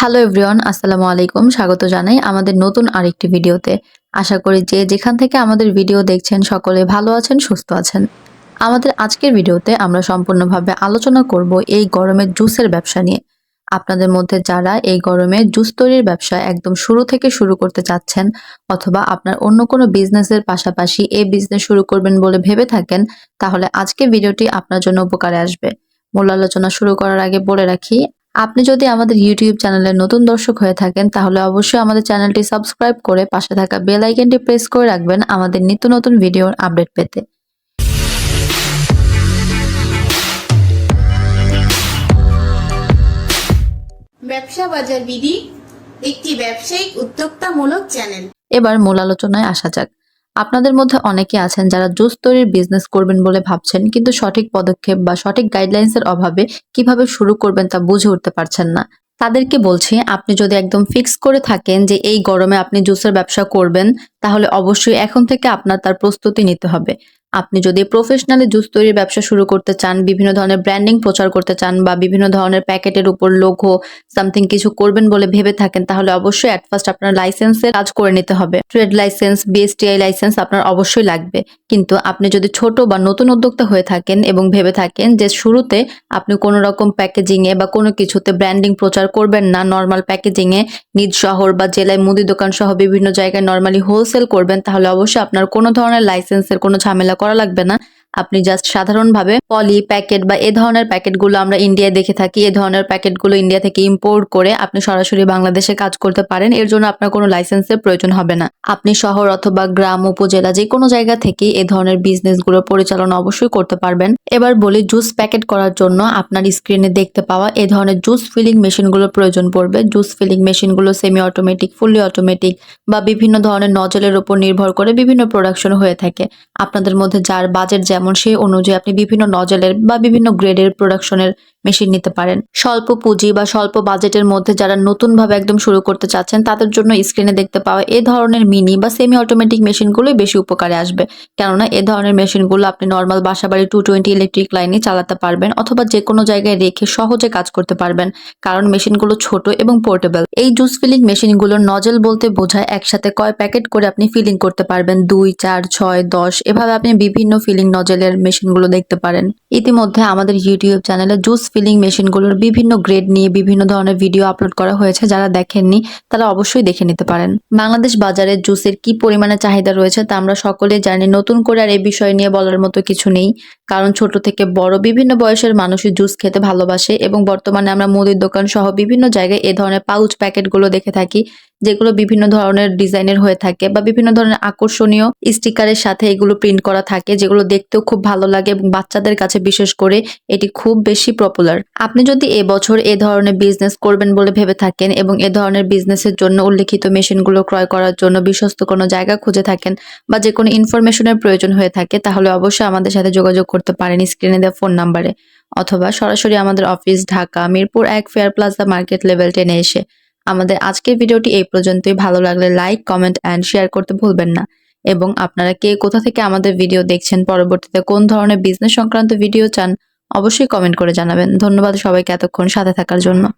Hello everyone আসসালামু আলাইকুম। স্বাগত জানাই আমাদের নতুন আরেকটি ভিডিওতে। আশা করি যে যেখান থেকে আমাদের ভিডিও দেখছেন, সকলে ভালো আছেন, সুস্থ আছেন। আমাদের আজকের ভিডিওতে আমরা সম্পূর্ণভাবে আলোচনা করব এই গরমের জুসের ব্যবসা নিয়ে। আপনাদের মধ্যে যারা এই গরমে জুস তৈরির ব্যবসা একদম শুরু থেকে শুরু করতে চাচ্ছেন, অথবা আপনার অন্য কোনো বিজনেসের পাশাপাশি এই বিজনেস শুরু করবেন বলে ভেবে থাকেন, তাহলে আজকে ভিডিওটি আপনার জন্য উপকারে আসবে। মূল আলোচনা শুরু করার আগে বলে রাখি আপনি যদি আমাদের ইউটিউব চ্যানেলের নতুন দর্শক হয়ে থাকেন তাহলে অবশ্যই আমাদের চ্যানেলটি সাবস্ক্রাইব করে পাশে থাকা বেল আইকনটি প্রেস করে রাখবেন আমাদের নিত্য নতুন ভিডিওর আপডেট পেতে। ব্যবসা বাজার বিধি একটি ব্যবসায়িক উদ্যোক্তামূলক চ্যানেল। এবার মূল আলোচনায় আসা যাক। আপনাদের মধ্যে অনেকে আছেন যারা জুস তৈরির বিজনেস করবেন বলে ভাবছেন, কিন্তু সঠিক পদক্ষেপ বা সঠিক গাইডলাইন্সের অভাবে কীভাবে শুরু করবেন তা বুঝে উঠতে পারছেন না। তাদেরকে বলছি, আপনি যদি একদম ফিক্স করে থাকেন যে এই গরমে আপনি জুসের ব্যবসা করবেন, তাহলে অবশ্যই এখন থেকে আপনার তার প্রস্তুতি নিতে হবে। আপনি যদি প্রফেশনালি জুস তৈরির ব্যবসা শুরু করতে চান, বিভিন্ন ধরনের ব্র্যান্ডিং প্রচার করতে চান বা বিভিন্ন ধরনের প্যাকেটের উপর লোগো সামথিং কিছু করবেন বলে ভেবে থাকেন, তাহলে অবশ্যই অ্যাট ফার্স্ট আপনার লাইসেন্সের কাজ করে নিতে হবে। ট্রেড লাইসেন্স বিএসটিআই লাইসেন্স আপনার অবশ্যই লাগবে। কিন্তু আপনি যদি ছোট বা নতুন উদ্যোক্তা হয়ে থাকেন এবং ভেবে থাকেন যে শুরুতে আপনি কোনো রকম প্যাকেজিং এ বা কোনো কিছুতে ব্র্যান্ডিং প্রচার করবেন না নর্মাল প্যাকেজিং এ নিজ শহর বা জেলায় মুদি দোকান সহ বিভিন্ন জায়গায় নর্মালি হোলসেল করবেন, তাহলে অবশ্যই আপনার কোনো ধরনের লাইসেন্সের কোনো ঝামেলা করা লাগবে না। আপনি জাস্ট সাধারণভাবে পলি প্যাকেট বা এ ধরনের প্যাকেটগুলো আমরা ইন্ডিয়ায় দেখে থাকি, এ ধরনের প্যাকেটগুলো ইন্ডিয়া থেকে ইম্পোর্ট করে আপনি সরাসরি বাংলাদেশে কাজ করতে পারেন, এর জন্য আপনার কোনো লাইসেন্সের প্রয়োজন হবে না। আপনি শহর অথবা গ্রাম, উপজেলা যে কোনো জায়গা থেকে এ ধরনের বিজনেসগুলো পরিচালনা অবশ্যই করতে পারবেন। এবার বলি জুস প্যাকেট করার জন্য আপনার স্ক্রিনে দেখতে পাওয়া এ ধরনের জুস ফিলিং মেশিনগুলোর প্রয়োজন পড়বে। জুস ফিলিং মেশিনগুলো সেমি অটোমেটিক ফুললি অটোমেটিক বা বিভিন্ন ধরনের নজলের উপর নির্ভর করে বিভিন্ন প্রোডাকশন হয়ে থাকে। আপনাদের মধ্যে যার বাজেট যেমন সেই অনুযায়ী আপনি বিভিন্ন নজলের বা বিভিন্ন গ্রেডের প্রোডাকশনের মেশিন নিতে পারেন। স্বল্প পুঁজি বা স্বল্প বাজেটের মধ্যে যারা নতুনভাবে একদম শুরু করতে চাচ্ছেন, তাদের জন্য স্ক্রিনে দেখতে পাওয়া এ ধরনের মিনি বা সেমি অটোমেটিক মেশিনগুলোই বেশি উপকারে আসবে। কেননা এ ধরনের মেশিনগুলো আপনি নর্মাল বাসাবাড়ি টু টোয়েন্টি ইলেকট্রিক লাইনে চালাতে পারবেন অথবা যে কোনো জায়গায় রেখে সহজে কাজ করতে পারবেন, কারণ মেশিনগুলো ছোট এবং পোর্টেবল এই জুস ফিলিং মেশিনগুলোর নজল বলতে বোঝায় একসাথে কয় প্যাকেট করে আপনি ফিলিং করতে পারবেন, দুই, চার, ছয়, দশ, এভাবে আপনি বিভিন্ন ফিলিং নজলের মেশিনগুলো দেখতে পারেন। ইতিমধ্যে আমাদের ইউটিউব চ্যানেলে জুস ফিলিং মেশিনগুলোর বিভিন্ন গ্রেড নিয়ে বিভিন্ন ধরনের ভিডিও আপলোড করা হয়েছে, যারা দেখেননি তারা অবশ্যই দেখে নিতে পারেন। বাংলাদেশ বাজারে জুসের কি পরিমাণে চাহিদা রয়েছে তা আমরা সকলে জানি। নতুন করে আর এই বিষয় নিয়ে বলার মতো কিছু নেই, কারণ ছোট থেকে বড় বিভিন্ন বয়সের মানুষই জুস খেতে ভালোবাসে এবং বর্তমানে আমরা মুদির দোকান সহ বিভিন্ন জায়গায় এ ধরনের পাউচ প্যাকেটগুলো দেখে থাকি, যেগুলো বিভিন্ন ধরনের ডিজাইনের হয়ে থাকে বা বিভিন্ন ধরনের আকর্ষণীয় স্টিকারের সাথে এগুলো প্রিন্ট করা থাকে, যেগুলো দেখতেও খুব ভালো লাগে এবং বাচ্চাদের কাছে বিশেষ করে এটি খুব বেশি পপুলার আপনি যদি এবছর এ ধরনের বিজনেস করবেন বলে ভেবে থাকেন এবং এ ধরনের বিজনেসের জন্য উল্লেখিত মেশিনগুলো ক্রয় করার জন্য বিশ্বস্ত কোনো জায়গা খুঁজে থাকেন বা যে কোনো ইনফরমেশনের প্রয়োজন হয়ে থাকে, তাহলে অবশ্যই আমাদের সাথে যোগাযোগ করতে পারেন স্ক্রিনে দেওয়া ফোন নাম্বারে অথবা সরাসরি আমাদের অফিস ঢাকা, মিরপুর এক ফেয়ার প্লাজা মার্কেট লেভেল টেনে এসে আমাদের আজকের ভিডিওটি এই পর্যন্তই। ভালো লাগলে লাইক কমেন্ট অ্যান্ড শেয়ার করতে ভুলবেন না। এবং আপনারা কে কোথা থেকে আমাদের ভিডিও দেখছেন, পরবর্তীতে কোন ধরনের বিজনেস সংক্রান্ত ভিডিও চান অবশ্যই কমেন্ট করে জানাবেন। ধন্যবাদ সবাইকে এতক্ষণ সাথে থাকার জন্য।